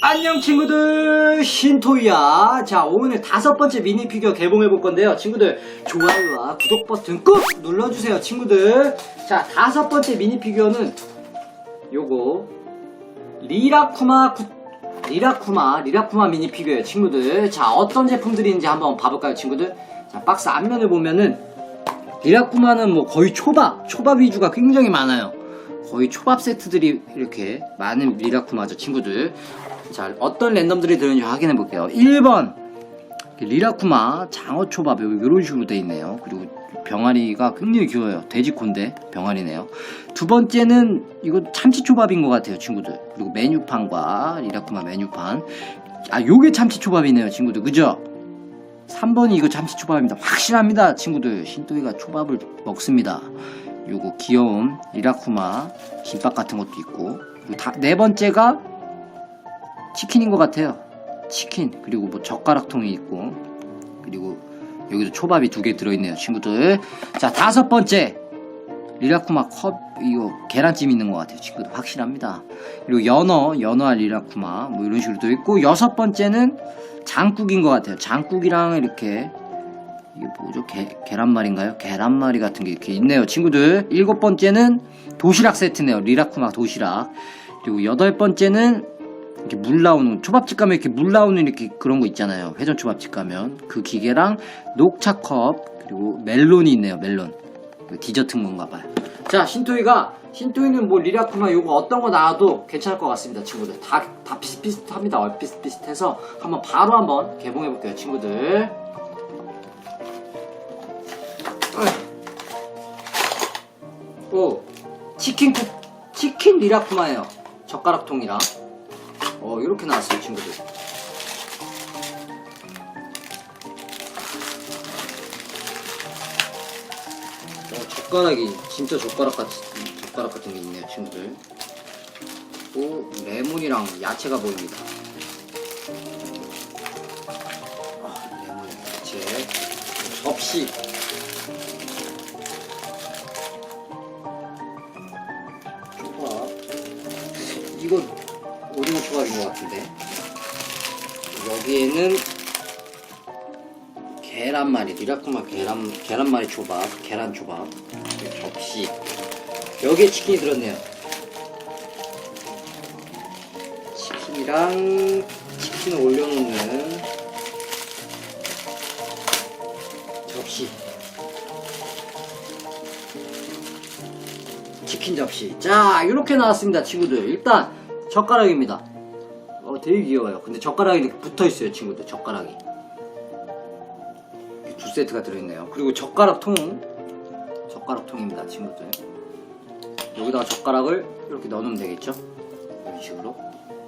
안녕 친구들. 신토이야. 자 오늘 다섯 번째 미니 피규어 개봉해 볼 건데요. 친구들 좋아요와 구독 버튼 꾹 눌러주세요 친구들. 자 다섯 번째 미니 피규어는 요거. 리라쿠마 구- 리라쿠마 리라쿠마 미니 피규어예요 친구들. 자 어떤 제품들이 있는지 한번 봐볼까요 친구들? 자 박스 앞면을 보면은 리라쿠마는 뭐 거의 초밥 초밥 위주가 굉장히 많아요. 거의 초밥 세트들이 이렇게 많은 리라쿠마죠 친구들 자 어떤 랜덤들이 들어있는지 확인해 볼게요. 1번. 리라쿠마 장어초밥 이런 식으로 돼 있네요. 그리고 병아리가 굉장히 귀여워요. 돼지콘데 병아리네요. 두 번째는 이거 참치초밥인 것 같아요 친구들. 그리고 메뉴판과 리라쿠마 메뉴판. 아 요게 참치초밥이네요 친구들. 그죠? 3번이 이거 참치초밥입니다. 확실합니다 친구들. 신토이가 초밥을 먹습니다. 요거 귀여운 리라쿠마 김밥 같은 것도 있고 다, 네 번째가 치킨인 것 같아요. 치킨 그리고 뭐 젓가락통이 있고 그리고 여기도 초밥이 두 개 들어있네요 친구들. 자 다섯 번째. 리라쿠마 컵 이거 계란찜 있는 것 같아요 친구들. 확실합니다. 그리고 연어 연어와 리라쿠마 뭐 이런 식으로 돼 있고 여섯 번째는 장국인 것 같아요. 장국이랑 이렇게 이게 뭐죠? 게, 계란말인가요? 계란말이 같은 게 이렇게 있네요 친구들. 일곱 번째는 도시락 세트네요 리라쿠마 도시락. 그리고 여덟 번째는 이렇게 물 나오는 초밥집 가면 이렇게 물 나오는 이렇게 그런 거 있잖아요. 회전 초밥집 가면. 그 기계랑 녹차 컵 그리고 멜론이 있네요 멜론. 이거 디저트인 건가 봐요. 자 신토이가 신토이는 뭐 리라쿠마 요거 어떤 거 나와도 괜찮을 것 같습니다 친구들. 다, 다 비슷비슷합니다. 얼비슷비슷해서 한번 바로 한번 개봉해 볼게요 친구들. 오 치킨 국 치킨 리라쿠마예요. 젓가락통이랑 어 이렇게 나왔어요 친구들. 어, 젓가락이 진짜 젓가락 같 젓가락 같은 게 있네요 친구들. 또 레몬이랑 야채가 보입니다. 아, 레몬 야채. 접시. 이거 초밥인 것 같은데. 여기에는 계란말이 리라쿠마 계란 계란말이 초밥 계란 초밥 접시. 여기에 치킨이 들었네요. 치킨이랑 치킨을 올려놓는 접시. 치킨 접시. 자 이렇게 나왔습니다 친구들. 일단 젓가락입니다 어 되게 귀여워요. 근데 젓가락이 이렇게 붙어있어요 친구들 젓가락이. 두 세트가 들어있네요. 그리고 젓가락 통. 젓가락 통입니다 친구들. 여기다가 젓가락을 이렇게 넣어놓으면 되겠죠? 이런 식으로.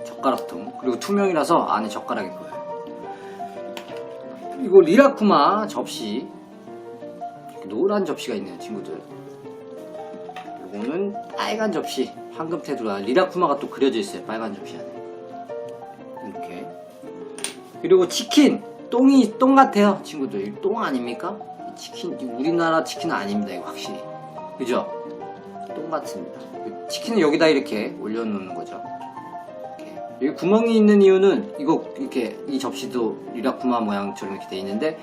젓가락 통. 그리고 투명이라서 안에 젓가락이 보여요. 이거 리라쿠마 접시. 노란 접시가 있네요 친구들. 요거는 빨간 접시. 황금 테두라. 리라쿠마가 또 그려져 있어요 빨간 접시 안에 그리고 치킨 똥이 똥 같아요 친구들. 이똥 아닙니까? 이 치킨 이 우리나라 치킨은 아닙니다 이거 확실히. 그죠? 똥 같습니다. 그 치킨은 여기다 이렇게 올려놓는 거죠. 여기 구멍이 있는 이유는 이거 이렇게 이 접시도 리라쿠마 모양처럼 이렇게 돼 있는데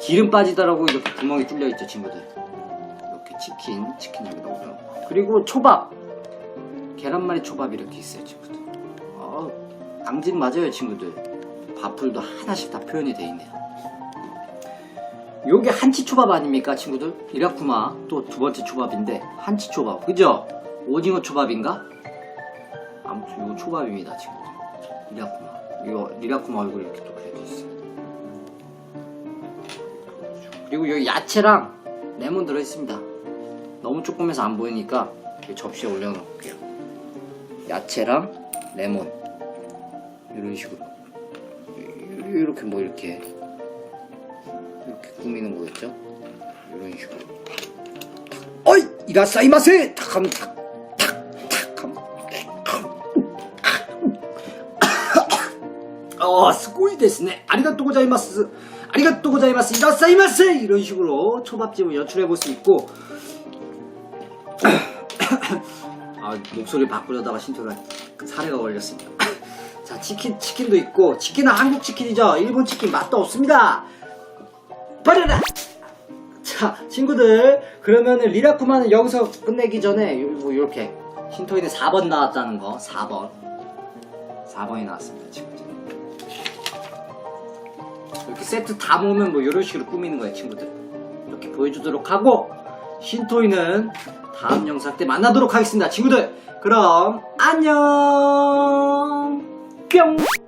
기름 빠지더라고 이렇게 구멍이 뚫려 있죠 친구들. 이렇게 치킨 치킨 여기다 올려놓고. 그리고 초밥. 계란말이 초밥 이렇게 있어요 친구들. 어, 앙진 맞아요 친구들 밥풀도 하나씩 다 표현이 돼 있네요. 요게 한치 초밥 아닙니까 친구들? 이라쿠마 또 두 번째 초밥인데 한치 초밥. 그죠? 오징어 초밥인가? 아무튼 요 초밥입니다 친구들. 리라쿠마. 이거 리라쿠마 얼굴 이렇게 또 그려져 있어요. 그리고 여기 야채랑 레몬 들어있습니다. 너무 조금해서 안 보이니까 이 접시에 올려놓을게요. 야채랑 레몬. 이런 식으로 이렇게 뭐 이렇게 이렇게 꾸미는 거겠죠? 이런 식으로. 어이! 이라사이마세! 탁 하면 탁 탁 탁 하면 어 스고이 데스네. 아리가또 고자이마스. 아리가또 고자이마스. 이라사이마세! 이런 식으로 초밥집을 연출해 볼 수 있고. 아, 목소리 바꾸려다가 신토가 사례가 걸렸습니다. 자, 치킨, 치킨도 있고, 치킨은 한국 치킨이죠. 일본 치킨 맛도 없습니다. 버려라! 자, 친구들. 그러면은 리라쿠마는 여기서 끝내기 전에, 요, 뭐, 요렇게. 신토이는 4번 나왔다는 거, 4번. 4번이 나왔습니다, 친구들. 이렇게 세트 다 모으면 뭐, 이런 식으로 꾸미는 거예요, 친구들. 이렇게 보여주도록 하고, 신토이는 다음 영상 때 만나도록 하겠습니다, 친구들. 그럼, 안녕! Tchau!